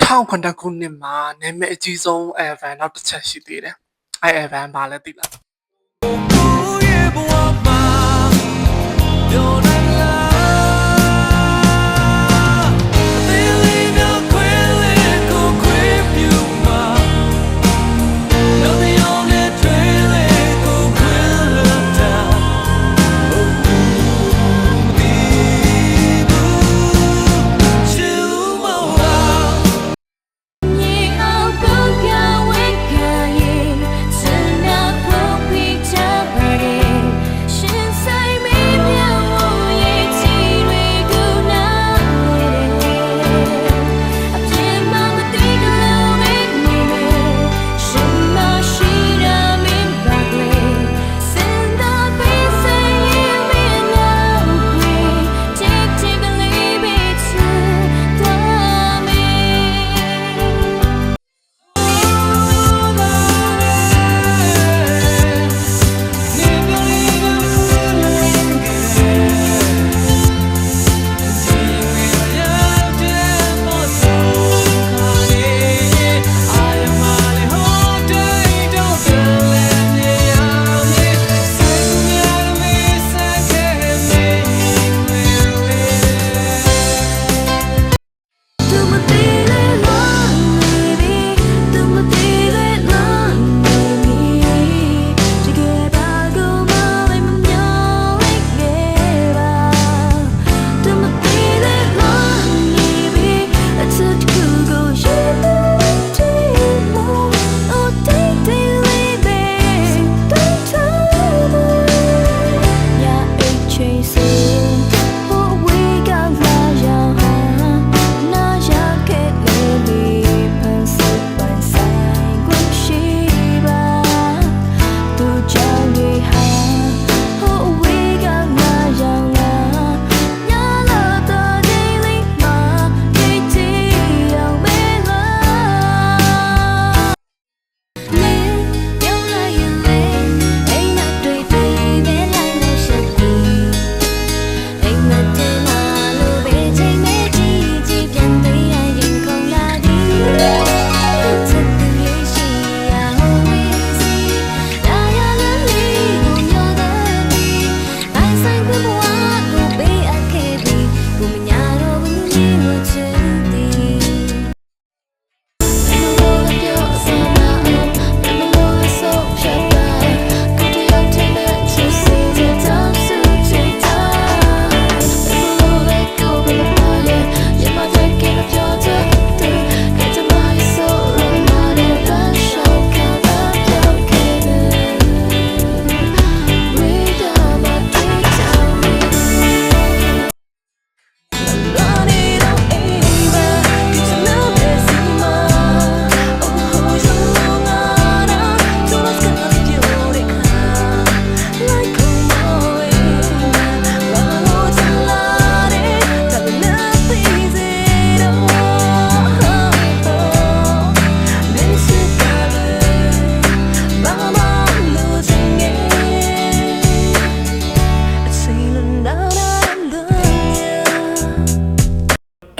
2009ခုနှစ်မှာနာမည်အကြီးဆုံး Evan နောက်တစ်ချက်ရှိသေးတယ်။အဲ Evan ဘာလဲသိလား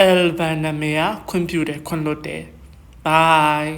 အယ်လ်ဘန်နာမီယာခွင့်ပြုတယ်ခွင့်လွတ်တယ် bye